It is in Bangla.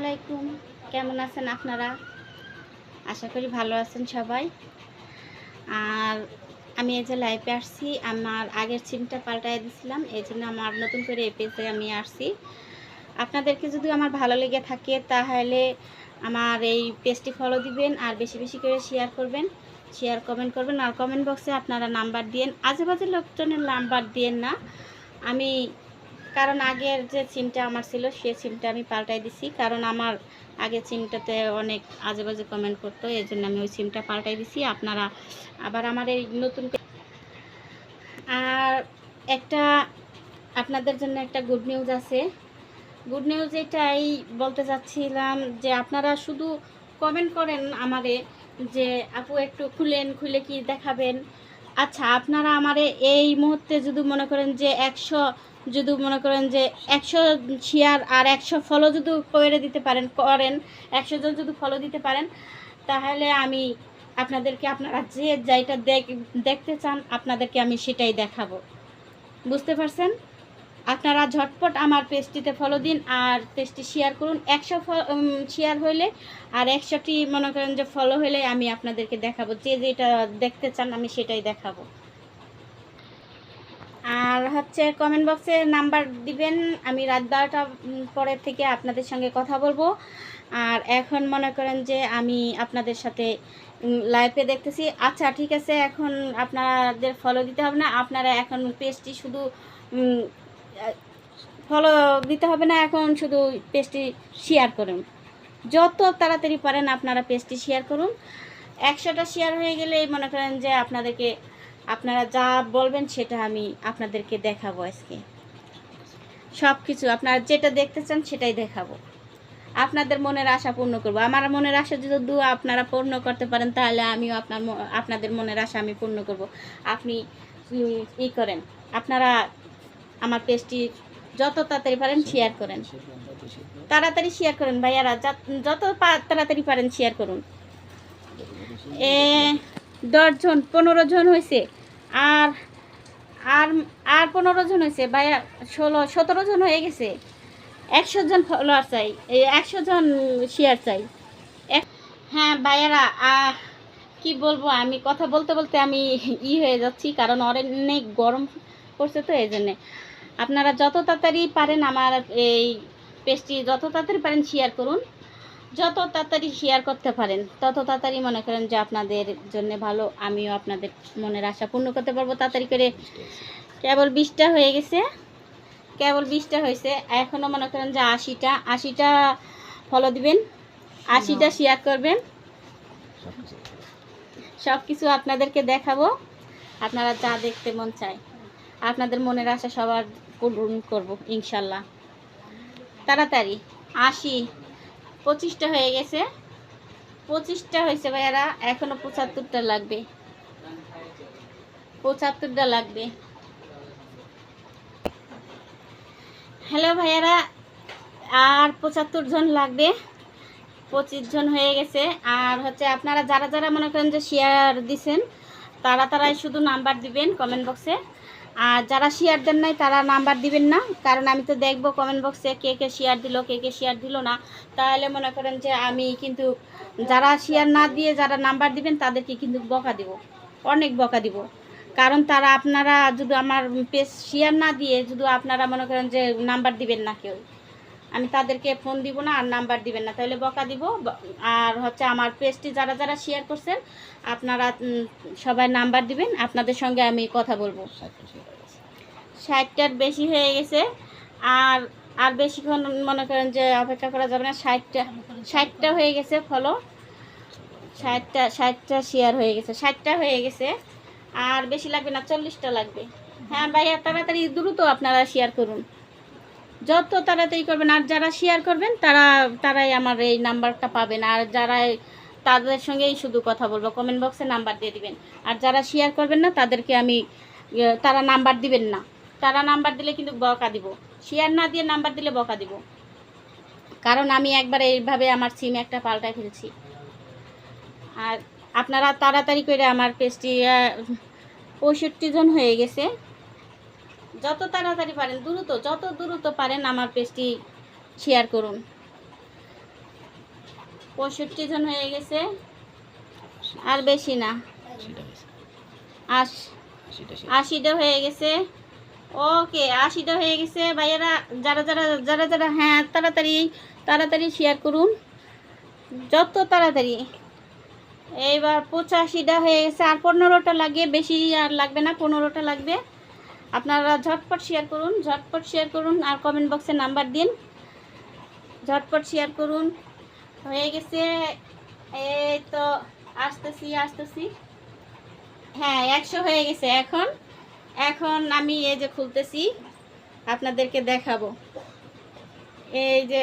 আলাইকুম কেমন আছেন আপনারা? আশা করি ভালো আছেন সবাই। আর আমি এই যে লাইভে আসছি, আমার আগের সিমটা পাল্টাই দিছিলাম এই জন্য আমার নতুন করে এই পেজে আমি আসছি। আপনাদেরকে যদি আমার ভালো লেগে থাকে, তাহলে আমার এই পেজটি ফলো দিবেন আর বেশি বেশি করে শেয়ার করবেন। শেয়ার কমেন্ট করবেন আর কমেন্ট বক্সে আপনারা নাম্বার দিয়েন। আজেবাজে লোকজনের নাম্বার দিয়েন না। আমি কারণ আগের যে সিমটা আমার ছিল, সে সিমটা আমি পাল্টাই দিছি। কারণ আমার আগের সিমটাতে অনেক আজে বাজে কমেন্ট করতো, এই জন্য আমি ওই সিমটা পাল্টাই দিছি। আপনারা আবার আমার এই নতুন আর একটা আপনাদের জন্য একটা গুড নিউজ আছে। গুড নিউজ এটাই বলতে চাচ্ছিলাম যে আপনারা শুধু কমেন্ট করেন আমারে যে, আপু একটু খুলেন, খুলে কি দেখাবেন? আচ্ছা আপনারা আমারে এই মুহূর্তে যদি মনে করেন যে একশো, যদি মনে করেন যে একশো শেয়ার আর একশো ফলো যদি করে দিতে পারেন, করেন, একশো জন যদি ফলো দিতে পারেন, তাহলে আমি আপনাদেরকে, আপনারা যে যাইটা দেখ- দেখতে চান, আপনাদেরকে আমি সেটাই দেখাবো। বুঝতে পারছেন? আপনারা ঝটপট আমার পেজটিতে ফলো দিন আর পেজটি শেয়ার করুন। একশো শেয়ার হইলে আর একশোটি মনে করেন যে ফলো হলে আমি আপনাদেরকে দেখাবো। যে যেটা দেখতে চান আমি সেটাই দেখাবো। আর হচ্ছে কমেন্ট বক্সে নাম্বার দিবেন। আমি রাত বারোটা পরের থেকে আপনাদের সঙ্গে কথা বলব। আর এখন মনে করেন যে আমি আপনাদের সাথে লাইভে দেখতেছি। আচ্ছা ঠিক আছে, এখন আপনাদের ফলো দিতে হবে না। আপনারা এখন পেজটি শুধু ফলো দিতে হবে না, এখন শুধু পেজটি শেয়ার করুন। যত তাড়াতাড়ি পারেন আপনারা পেজটি শেয়ার করুন। একশোটা শেয়ার হয়ে গেলে মনে করেন যে আপনাদেরকে, আপনারা যা বলবেন সেটা আমি আপনাদেরকে দেখাবো আজকে। সব কিছু আপনারা যেটা দেখতে চান সেটাই দেখাবো। আপনাদের মনের আশা পূর্ণ করব। আমার মনের আশা যদি দু আপনারা পূর্ণ করতে পারেন, তাহলে আমিও আপনার আপনাদের মনের আশা আমি পূর্ণ করব। আপনি ই করেন। আপনারা আমার পেজটি যত তাড়াতাড়ি পারেন শেয়ার করেন। তাড়াতাড়ি শেয়ার করেন ভাইয়ারা যত- তাড়াতাড়ি পারেন শেয়ার করুন। এ দশজন পনেরো জন হয়েছে আর আর আর পনেরো জন হয়েছে ভাইয়া, ষোলো, সতেরো জন হয়ে গেছে। একশো জন ফলোয়ার চাই। একশো জন শেয়ার চাই। হ্যাঁ ভাইয়ারা কি বলব, আমি কথা বলতে বলতে আমি ই হয়ে যাচ্ছি, কারণ অনেক গরম পড়ছে তো, এই জন্যে। আপনারা যত তাড়াতাড়ি পারেন আমার এই পেজটি যত তাড়াতাড়ি পারেন শেয়ার করুন। যত তাড়াতাড়ি শেয়ার করতে পারেন তত তাড়াতাড়ি মনে করেন যে আপনাদের জন্য ভালো। আমিও আপনাদের মনের আশা পূর্ণ করতে পারব। তাড়াতাড়ি করে কেবল বিশটা হয়ে গেছে। কেবল বিশটা হয়েছে। এখনও মনে করেন যে আশিটা আশিটা ফলো দিবেন আশিটা শেয়ার করবেন। সব কিছু আপনাদেরকে দেখাবো। আপনারা যা দেখতে মন চায়। আপনাদের মনের আশা সবার পূরণ করব, ইনশাল্লাহ। তাড়াতাড়ি, আশি, পঁচিশটা হয়ে গেছে। পঁচিশটা হয়েছে ভাইয়ারা, এখনও পঁচাত্তরটা লাগবে। পঁচাত্তরটা লাগবে। হ্যালো ভাইয়ারা, আর পঁচাত্তর জন লাগবে। পঁচিশ জন হয়ে গেছে। আর হচ্ছে আপনারা যারা যারা মনে করেন যে শেয়ার দিছেন, তারা তারাই শুধু নাম্বার দিবেন কমেন্ট বক্সে আর যারা শেয়ার দেন নাই, তারা নাম্বার দিবেন না, কারণ আমি তো দেখব কমেন্ট বক্সে কে কে শেয়ার দিল, কে কে শেয়ার দিল না। তাহলে মনে করেন যে আমি কিন্তু যারা শেয়ার না দিয়ে যারা নাম্বার দিবেন, তাদেরকে কিন্তু বকা দিব। অনেক বকা দিব। কারণ তারা আপনারা যদি আমার পেজ শেয়ার না দিয়ে যদি আপনারা মনে করেন যে নাম্বার দিবেন না কেউ। আমি তাদেরকে ফোন দিব না, আর নাম্বার দিবেন না। তাহলে বকা দিব। আর হচ্ছে আমার পেজটি যারা যারা শেয়ার করছেন, আপনারা সবাই নাম্বার দিবেন। আপনাদের সঙ্গে আমি কথা বলব। ষাটটার বেশি হয়ে গেছে। আর আর বেশিক্ষণ মনে করেন যে অপেক্ষা করা যাবে না। ষাটটা ষাটটা হয়ে গেছে ফলো ষাটটা ষাটটা শেয়ার হয়ে গেছে। ষাটটা হয়ে গেছে। আর বেশি লাগবে না, চল্লিশটা লাগবে। হ্যাঁ ভাইয়া, তাড়াতাড়ি দ্রুত আপনারা শেয়ার করুন। যত তাড়াতাড়ি করবেন আর যারা শেয়ার করবেন তারা তারাই আমার এই নাম্বারটা পাবেন। আর যারা তাদের সঙ্গেই শুধু কথা বলব কমেন্ট বক্সে নাম্বার দিয়ে দিবেন। আর যারা শেয়ার করবেন না তাদেরকে আমি ইয়ে, তারা নাম্বার দিবেন না। তারা নাম্বার দিলে কিন্তু বকা দিব। শেয়ার না দিয়ে নাম্বার দিলে বকা দিব। কারণ আমি একবার এইভাবে আমার সিম একটা পাল্টায় ফেলছি। আর আপনারা তাড়াতাড়ি করে আমার পেজটি পঁয়ষট্টি জন হয়ে গেছে। যত তাড়াতাড়ি পারেন দ্রুত যত দ্রুত পারেন আমার পেজটি শেয়ার করুন। পঁয়ষট্টি জন হয়ে গেছে। আর বেশি না। আশ আশিটা হয়ে গেছে। ওকে আশিটা হয়ে গেছে। ভাইয়েরা যারা যারা যারা যারা হ্যাঁ তাড়াতাড়ি তাড়াতাড়ি শেয়ার করুন। যত তাড়াতাড়ি। এইবার পঁচাশিটা হয়ে গেছে। আর পনেরোটা লাগে বেশি আর লাগবে না পনেরোটা লাগবে। আপনারা ঝটপট শেয়ার করুন, ঝটপট শেয়ার করুন আর কমেন্ট বক্সে নাম্বার দিন। ঝটপট শেয়ার করুন। হয়ে গেছে। এই তো, আসতেছি আসতেছি। হ্যাঁ একশো হয়ে গেছে এখন। এখন আমি এই যে খুলতেছি, আপনাদেরকে দেখাবো। এই যে